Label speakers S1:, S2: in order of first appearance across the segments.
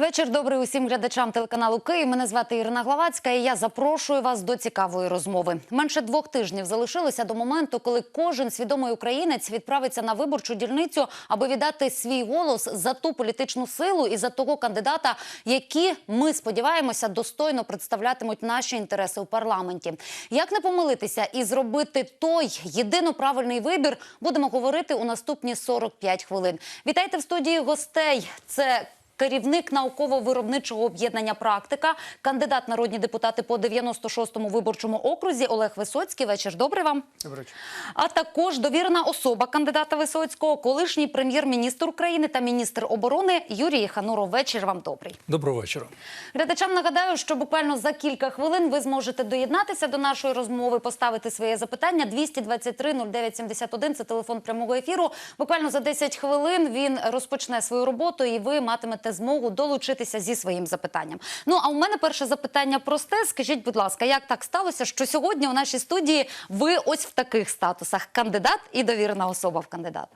S1: Вечір добрий усім глядачам телеканалу Київ. Мене звати Ірина Главацька, і я запрошую вас до цікавої розмови. Менше двох тижнів залишилося до моменту, коли кожен свідомий українець відправиться на виборчу дільницю, аби віддати свій голос за ту політичну силу і за того кандидата, які ми сподіваємося достойно представлятимуть наші інтереси у парламенті. Як не помилитися і зробити той єдино правильний вибір, будемо говорити у наступні 45 хвилин. Вітайте в студії гостей. Це Керівник науково-виробничого об'єднання «Практика», кандидат народні депутати по 96-му виборчому окрузі Олег Висоцький. Вечір добрий вам.
S2: Вечір.
S1: А також довірена особа кандидата Висоцького, колишній прем'єр-міністр України та міністр оборони Юрій Хануров. Вечір вам добрий.
S3: Доброго вечора.
S1: Глядачам нагадаю, що буквально за кілька хвилин ви зможете доєднатися до нашої розмови, поставити своє запитання. 223 09 71 – це телефон прямого ефіру. Буквально за 10 хвилин він розпочне свою роботу, і ви матимете змогу долучитися зі своїм запитанням. Ну а у мене перше запитання просте. Скажіть, будь ласка, як так сталося, що сьогодні у нашій студії ви ось в таких статусах: кандидат і довірена особа в кандидата?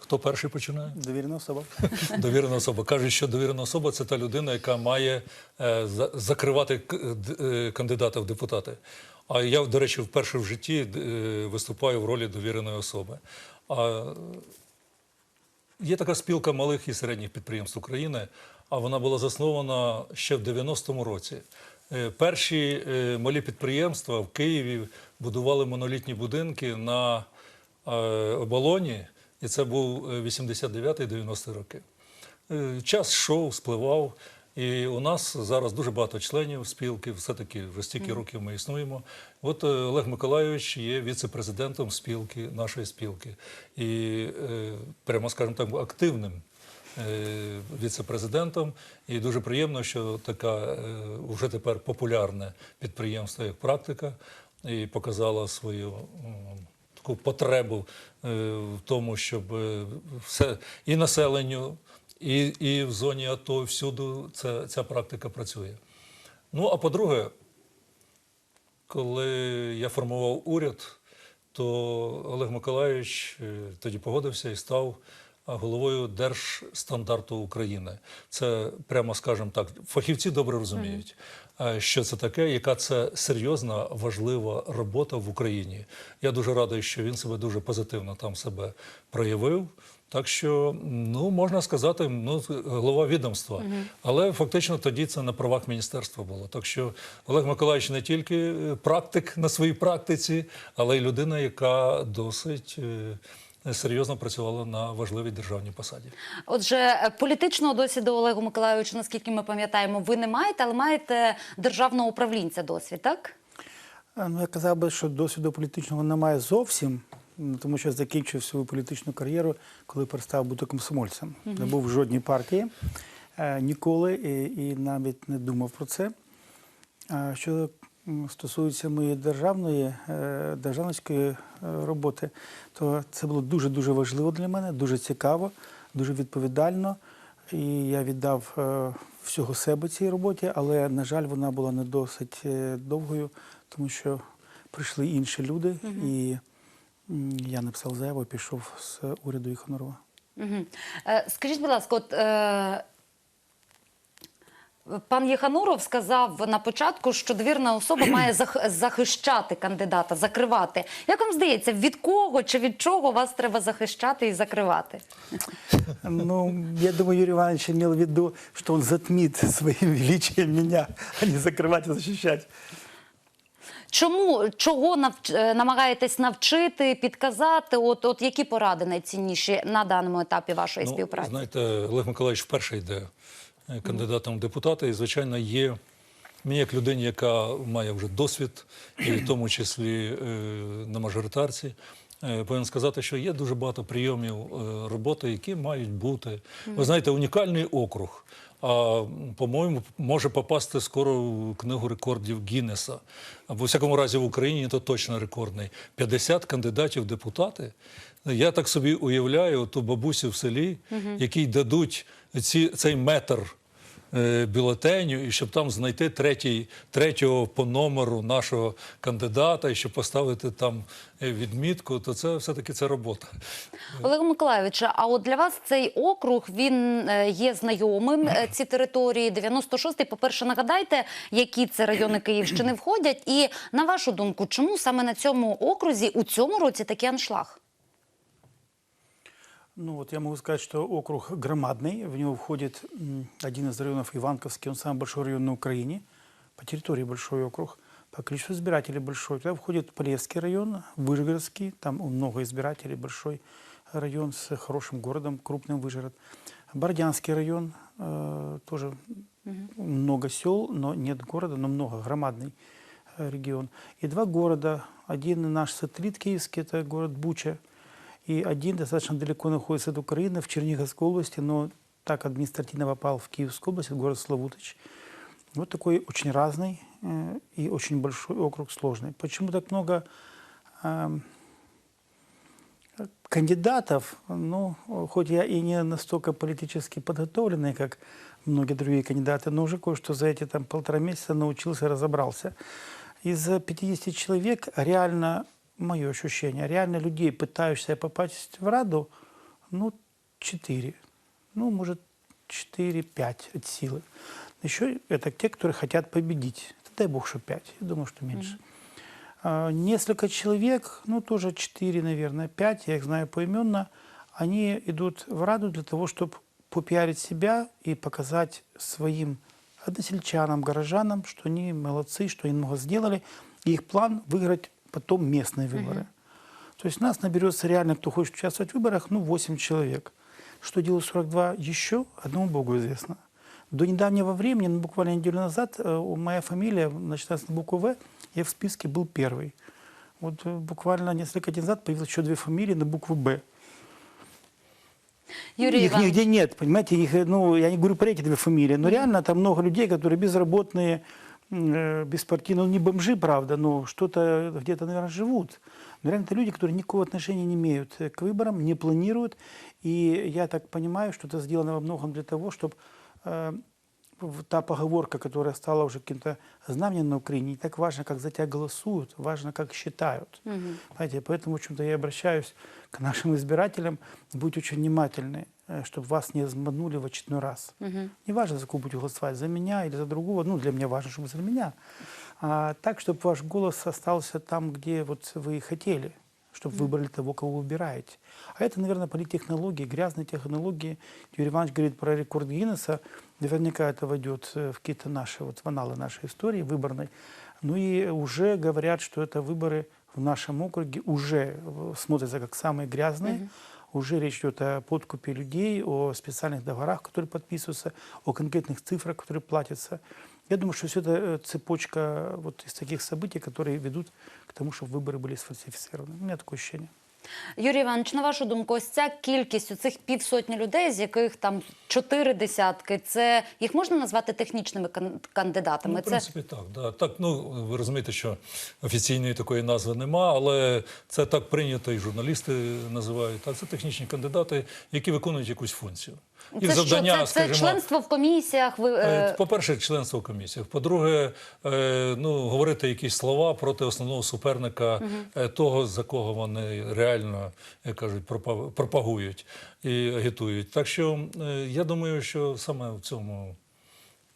S3: Хто перший починає?
S2: Довірена особа.
S3: Довірена особа. Кажуть, що довірена особа це та людина, яка має е, за- закривати к- е, кандидата в депутати. А я, до речі, вперше в житті е, виступаю в ролі довіреної особи. А Є така спілка малих і середніх підприємств України, а вона була заснована ще в 90-му році. Е, Перші е, малі підприємства в Києві будували монолітні будинки на е, оболоні, і це був е, 89-90 роки. Час йшов, спливав. І у нас зараз дуже багато членів спілки, все-таки вже стільки років ми існуємо. От е, Олег Миколайович є віце-президентом спілки, нашої спілки. І, е, прямо скажемо так, активним е, віце-президентом. І дуже приємно, що така е, вже тепер популярне підприємство, як практика, і показала свою таку потребу в тому, щоб все і населенню, і, і в зоні АТО, всюди ця, ця практика працює. Ну, а по-друге, коли я формував уряд, то Олег Миколайович е, тоді погодився і став головою Держстандарту України. Це, прямо скажемо так, фахівці добре розуміють, е, що це таке, яка це серйозна, важлива робота в Україні. Я дуже радий, що він себе дуже позитивно там себе проявив. Так що, ну можна сказати, ну голова відомства, але фактично тоді це на правах міністерства було. Так що Олег Миколаївич не тільки е, практик на своїй практиці, але й людина, яка досить е, серйозно працювала на важливій державній посаді.
S1: Отже, політичного досвіду Олегу Миколайовичу, наскільки ми пам'ятаємо, ви не маєте, але маєте державного управлінця досвід, так?
S2: Ну, я казав би, що досвіду політичного немає зовсім, тому що закінчив свою політичну кар'єру, коли перестав бути комсомольцем. Не був в жодній партії е, ніколи і, і навіть не думав про це. Що стосується моєї державної, е, державницької е, роботи, то це було дуже-дуже важливо для мене, дуже цікаво, дуже відповідально. І я віддав е, всього себе цій роботі, але, на жаль, вона була не досить довгою, тому що прийшли інші люди, і я написав заяву, пішов з уряду Іхонорова.
S1: Угу. Скажіть, будь ласка, от е, пан Єхануров сказав на початку, що довірна особа має захищати кандидата, закривати. Як вам здається, від кого чи від чого вас треба захищати і закривати?
S2: Ну, я думаю, Юрий Иванович имел в виду, что он затмит своим величием меня, а не закрывать и защищать.
S1: Чому чого навч, е, намагаєтесь навчити, підказати? От, от які поради найцінніші на даному етапі вашої співпраці?
S3: Ну, знаєте, Олег Миколаївич вперше йде кандидатом в депутати, і, звичайно, є мені як людині, яка має вже досвід, і в тому числі е, на мажоритарці. е, Повинен сказати, що є дуже багато прийомів е, роботи, які мають бути. Ви знаєте, унікальний округ. А по-моєму, може попасти скоро в книгу рекордів Гіннеса. В усякому разі в Україні то точно рекордний. 50 кандидатів в депутати. Я так собі уявляю ту бабусю в селі, якій дадуть ці, цей метр е, бюлетеню, і щоб там знайти третій, третього по номеру нашого кандидата, і щоб поставити там е, відмітку, то це все-таки це робота.
S1: Олег Миколаївич, а от для вас цей округ він е, є знайомим е, ці території. 96-й, по-перше, нагадайте, які це райони Київщини входять. І на вашу думку, чому саме на цьому окрузі у цьому році такий аншлаг?
S2: Ну вот я могу сказать, что округ громадный, в него входит один из районов Иванковский, он самый большой район на Украине, по территории большой округ, по количеству избирателей большой. Туда входит Полесский район, Выжгородский, там много избирателей, большой район с хорошим городом, крупным Выжгород. Бородянский район, э, тоже много сел, но нет города, но много, громадный э, регион. И два города, один наш сателлит киевский, это город Буча, и один достаточно далеко находится от Украины, в Черниговской области, но так административно попал в Киевскую область, это город Славутич. Вот такой очень разный э, и очень большой округ, сложный. Почему так много эм, кандидатов? Ну, хоть я и не настолько политически подготовленный, как многие другие кандидаты, но уже кое-что за эти там полтора месяца научился, разобрался. Из 50 человек реально, мое ощущение, реально людей, пытающихся попасть в Раду, ну, 4. Ну, может, 4-5 от силы. Еще это те, которые хотят победить. Это, дай бог, что 5. Я думаю, что меньше. А, Несколько человек, ну, тоже 4, наверное, 5, я их знаю поименно, они идут в Раду для того, чтобы попиарить себя и показать своим односельчанам, горожанам, что они молодцы, что они много сделали. И их план выиграть потом местные выборы. То есть нас наберется реально, кто хочет участвовать в выборах, ну, 8 человек. Что делают 42 еще, одному Богу известно. До недавнего времени, ну, буквально неделю назад, э, моя фамилия начинается на букву В, я в списке был первый. Вот э, буквально несколько дней назад появилось еще две фамилии на букву Б.
S1: Юрій
S2: их
S1: Іванович.
S2: нигде нет, понимаете, их, э, ну, я не говорю про эти две фамилии, но реально там много людей, которые безработные, беспартийные, ну, не бомжи, правда, но что-то где-то, наверное, живут. Но реально это люди, которые никакого отношения не имеют э, к выборам, не планируют. И я так понимаю, что это сделано во многом для того, чтобы та поговорка, которая стала уже каким-то знаменем на Украине, не так важно, как за тебя голосуют, важно, как считают. Знаете, поэтому, в общем-то, я обращаюсь к нашим избирателям, будьте очень внимательны, чтобы вас не обманули в очередной раз. Не важно, за кого будете голосовать, за меня или за другого, ну, для меня важно, чтобы за меня. А так, чтобы ваш голос остался там, где вот вы хотели, чтобы выбрали того, кого выбираете. А это, наверное, политтехнологии, грязные технологии. Юрий Иванович говорит про рекорд Гиннесса. Наверняка это войдет э, в какие-то наши, вот в аналы нашей истории выборной. Ну и уже говорят, что это выборы в нашем округе уже э, смотрятся как самые грязные. Уже речь идет о подкупе людей, о специальных договорах, которые подписываются, о конкретных цифрах, которые платятся. Я думаю, что все это э, цепочка вот из таких событий, которые ведут к тому, чтобы выборы были сфальсифицированы. У меня такое ощущение.
S1: Юрій Іванович, на вашу думку, ось ця кількість у цих півсотні людей, з яких там чотири десятки, це їх можна назвати технічними кан- кандидатами?
S3: Ну, в
S1: це
S3: принципі, так. Да. Так, ну ви розумієте, що офіційної такої назви нема, але це так прийнято, і журналісти називають. Так, це технічні кандидати, які виконують якусь функцію.
S1: це, що, це, це членство в комісіях. Ви,
S3: Е,
S1: е,
S3: По-перше, членство в комісіях. По-друге, е, ну, говорити якісь слова проти основного суперника, е, того, за кого вони реально, як кажуть, пропагують і агітують. Так що е, я думаю, що саме в цьому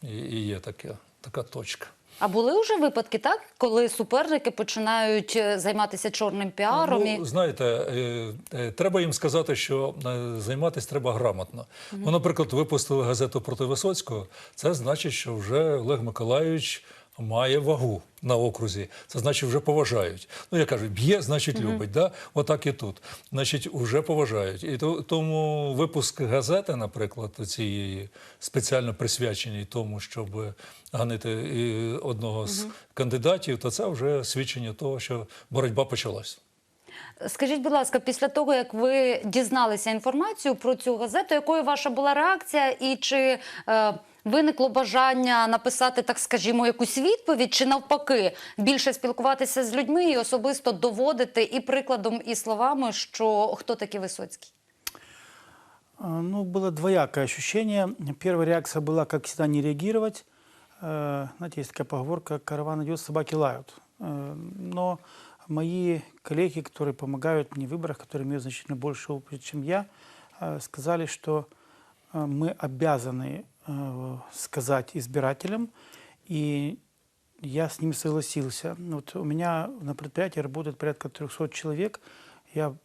S3: і є таке, така точка.
S1: А були вже випадки, так, коли суперники починають е, займатися чорним піаром?
S3: Ну, знаєте, е, треба їм сказати, що займатися треба грамотно. Ну, наприклад, випустили газету проти Висоцького. Це значить, що вже Олег Миколайович має вагу на окрузі. Це значить, вже поважають. Ну, я кажу, б'є, значить, любить. Да? Отак і тут. Значить, вже поважають. І то, тому випуск газети, наприклад, цієї спеціально присвяченій тому, щоб ганити і одного з кандидатів, то це вже свідчення того, що боротьба почалась.
S1: Скажіть, будь ласка, після того, як ви дізналися інформацію про цю газету, якою ваша була реакція, і чи е, виникло бажання написати, так скажімо, якусь відповідь, чи навпаки більше спілкуватися з людьми і особисто доводити і прикладом, і словами, що хто такий Висоцький?
S2: А, Ну, было двоякое ощущение. Первая реакция была, как всегда, не реагировать. Э, Знаете, есть такая поговорка «караван идет, собаки лают». Э, Но мои коллеги, которые помогают мне в выборах, которые имеют значительно больше опыта, чем я, э, сказали, что э, мы обязаны э, сказать избирателям, и я с ними согласился. Вот у меня на предприятии работает порядка 300 человек. Я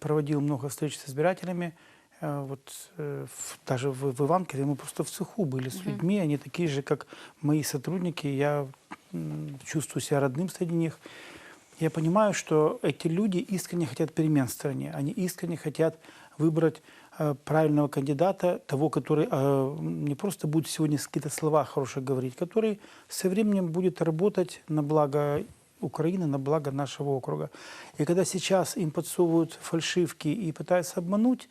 S2: проводил много встреч с избирателями. Э, Вот э, даже в, в Иванкове мы просто в цеху были с людьми. Они такие же, как мои сотрудники. Я чувствую себя родным среди них. Я понимаю, что эти люди искренне хотят перемен в стране. Они искренне хотят выбрать э, правильного кандидата, того, который э, не просто будет сегодня какие-то слова хорошие говорить, который со временем будет работать на благо Украины, на благо нашего округа. И когда сейчас им подсовывают фальшивки и пытаются обмануть,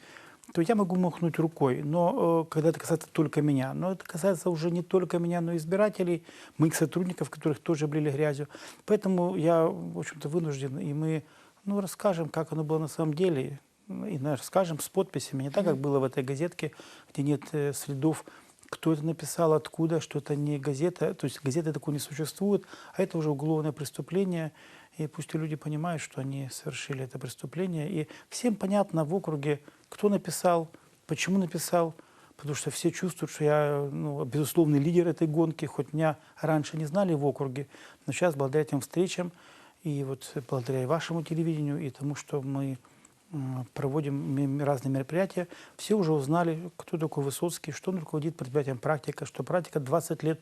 S2: то я могу махнуть рукой. Но э, когда это касается только меня, но это касается уже не только меня, но и избирателей, моих сотрудников, которых тоже облили грязью. Поэтому я, в общем-то, вынужден, и мы ну, расскажем, как оно было на самом деле, и наверное, расскажем с подписями, не так, как было в этой газетке, где нет э, следов, кто это написал, откуда, что это не газета, то есть газеты такой не существует, а это уже уголовное преступление, и пусть и люди понимают, что они совершили это преступление, и всем понятно в округе, кто написал, почему написал, потому что все чувствуют, что я, ну, безусловный лидер этой гонки, хоть меня раньше не знали в округе, но сейчас благодаря этим встречам и вот благодаря и вашему телевидению, и тому, что мы проводим разные мероприятия, все уже узнали, кто такой Высоцкий, что он руководит предприятием «Практика», что «Практика» 20 лет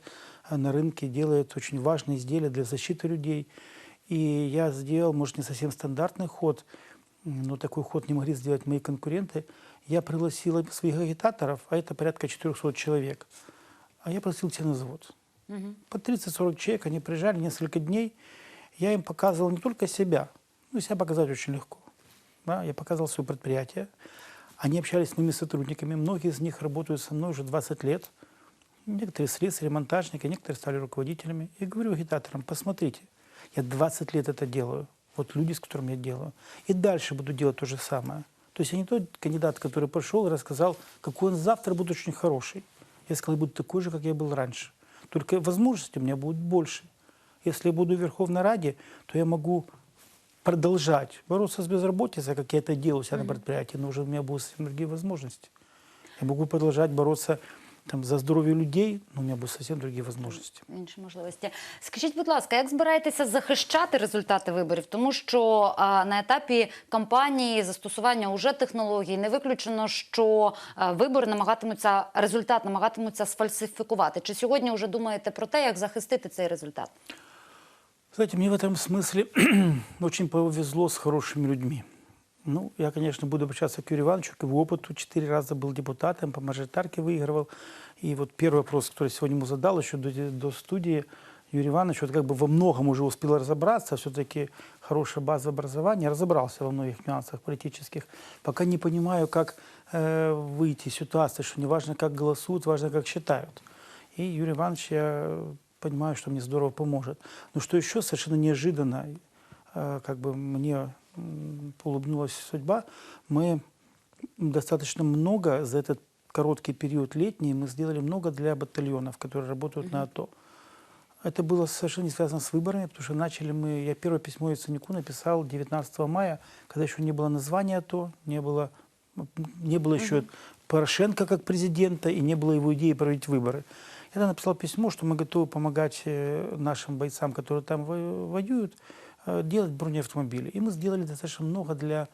S2: э, на рынке делает очень важные изделия для защиты людей. И я сделал, может, не совсем стандартный ход, но такой ход не могли сделать мои конкуренты. Я пригласил своих агитаторов, а это порядка 400 человек, а я пригласил их на завод. По 30-40 человек они приезжали несколько дней. Я им показывал не только себя, ну, себя показать очень легко. Да, я показывал свое предприятие. Они общались с моими сотрудниками. Многие из них работают со мной уже 20 лет. Некоторые слесари, монтажники, некоторые стали руководителями. Я говорю агитаторам, посмотрите, я 20 лет это делаю. Вот люди, с которыми я делаю. И дальше буду делать то же самое. То есть я не тот кандидат, который пришел и рассказал, какой он завтра будет очень хороший. Я сказал, я буду такой же, как я был раньше. Только возможности у меня будут больше. Если я буду в Верховной Раде, то я могу продолжать бороться с безработицей, как я это делаю у себя на предприятии, но уже у меня будут совсем другие возможности. Я могу продолжать бороться там, за здоров'я людей, но у меня будут совсем другие возможности.
S1: Інші можливості. Скажіть, будь ласка, як збираєтеся захищати результати виборів? Тому що а, на етапі кампанії застосування уже технологій не виключено, що а, вибори намагатимуться результат намагатимуться сфальсифікувати. Чи сьогодні вже думаєте про те, як захистити цей результат?
S2: Знаете, мне в этом смысле очень повезло с хорошими людьми. Ну, я, конечно, буду обращаться к Юрию Ивановичу, к его опыту. Четыре раза был депутатом, по мажоритарке выигрывал. И вот первый вопрос, который сегодня ему задал еще до, до студии, Юрий Иванович вот как бы во многом уже успел разобраться, все-таки хорошая база образования, разобрался во многих нюансах политических. Пока не понимаю, как э, выйти из ситуации, что не важно, как голосуют, важно, как считают. И Юрий Иванович, я понимаю, что мне здорово поможет. Но что еще совершенно неожиданно, э, как бы мне улыбнулась судьба, мы достаточно много за этот короткий период летний, мы сделали много для батальонов, которые работают на АТО. Это было совершенно не связано с выборами, потому что начали мы, я первое письмо Яценюку написал 19 мая, когда еще не было названия АТО, не было, не было еще Порошенко как президента и не было его идеи проводить выборы. Я тогда написал письмо, что мы готовы помогать э, нашим бойцам, которые там во- воюют, э, делать бронеавтомобили. И мы сделали достаточно много для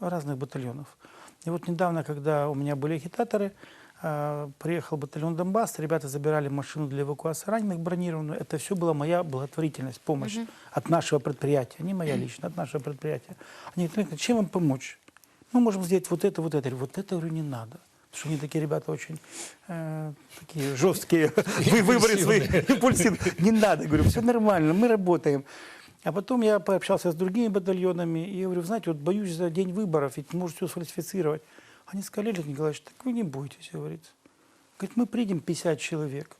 S2: разных батальонов. И вот недавно, когда у меня были агитаторы, э, приехал батальон Донбасс, ребята забирали машину для эвакуации раненых бронированную. Это все была моя благотворительность, помощь от нашего предприятия, не моя лично, от нашего предприятия. Они говорят, чем вам помочь? Мы можем сделать вот это, вот это. Вот это, говорю, не надо. Что они такие ребята очень э, такие жесткие в выборе своих импульсивных. Не надо, говорю, все нормально, мы работаем. А потом я пообщался с другими батальонами и говорю, знаете, вот боюсь за день выборов, ведь может все сфальсифицировать. Они сказали, Олег Николаевич, так вы не бойтесь, говорит. Говорит, мы придем 50 человек.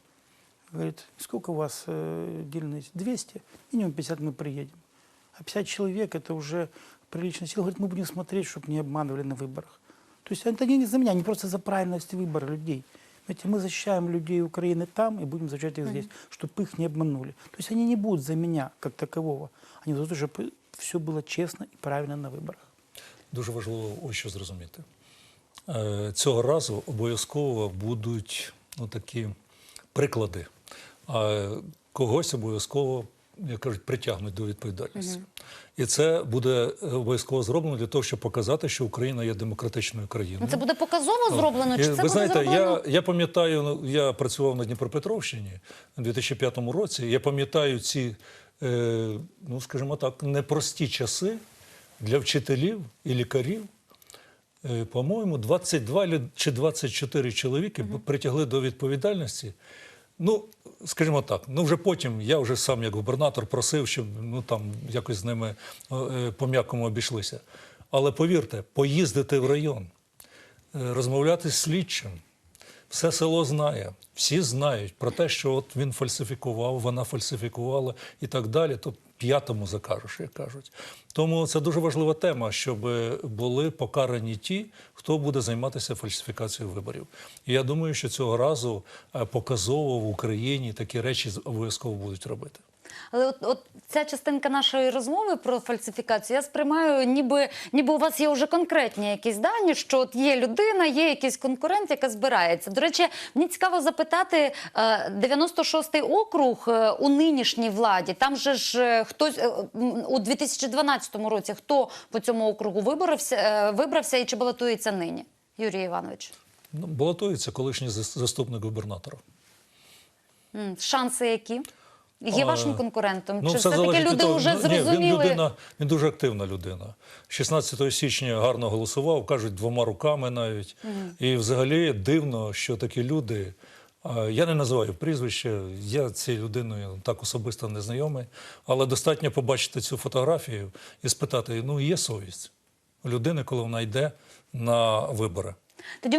S2: Говорит, сколько у вас э, дельность? 200? Минимум 50 мы приедем. А 50 человек это уже приличная сила. Говорит, мы будем смотреть, чтобы не обманывали на выборах. То есть это не за меня, не просто за правильность выбора людей. Знаете, мы защищаем людей Украины там и будем защищать их здесь, чтобы их не обманули. То есть они не будут за меня как такового. Они за то, чтобы все было честно и правильно на выборах.
S3: Дуже важливо ось що зрозуміти. Е, Цього разу обов'язково будуть ну, такі приклади. А когось обов'язково, як кажуть, притягнуть до відповідальності. І це буде обов'язково зроблено для того, щоб показати, що Україна є демократичною країною.
S1: Ну, Це буде показово зроблено, чи це
S3: ви
S1: буде
S3: знаєте,
S1: зроблено?
S3: я, я пам'ятаю, ну, я працював на Дніпропетровщині у 2005 році. Я пам'ятаю ці, е, ну скажімо так, непрості часи для вчителів і лікарів. Е, по-моєму, 22 лю- чи 24 чоловіки притягли до відповідальності. Ну, скажімо так, ну вже потім я вже сам як губернатор просив, щоб ну там якось з ними е, по-м'якому обійшлися. Але повірте, поїздити в район, е, розмовляти з слідчим. Все село знає, всі знають про те, що от він фальсифікував, вона фальсифікувала і так далі. То п'ятому закажеш, як кажуть. Тому це дуже важлива тема, щоб були покарані ті, хто буде займатися фальсифікацією виборів. І я думаю, що цього разу е, показово в Україні такі речі обов'язково будуть робити.
S1: Але от, от ця частинка нашої розмови про фальсифікацію я сприймаю, ніби, ніби у вас є вже конкретні якісь дані, що от є людина, є якийсь конкурент, яка збирається. До речі, мені цікаво запитати, е, 96-й округ е, у нинішній владі, там же ж е, хтось е, у 2012 році хто по цьому округу виборовся, е, вибрався і чи балотується нині? Юрій Іванович.
S3: Ну, балотується колишній заступник губернатора.
S1: Шанси які? Є вашим конкурентом?
S3: Ну,
S1: чи
S3: все від
S1: люди
S3: того.
S1: вже
S3: Ну,
S1: зрозуміли?
S3: Ні, він, людина, він дуже активна людина. 16 січня гарно голосував, кажуть, двома руками навіть. І взагалі дивно, що такі люди. Я не називаю прізвище, я цією людиною так особисто не знайомий, але достатньо побачити цю фотографію і спитати: ну, є совість у людини, коли вона йде на вибори.
S1: Тоді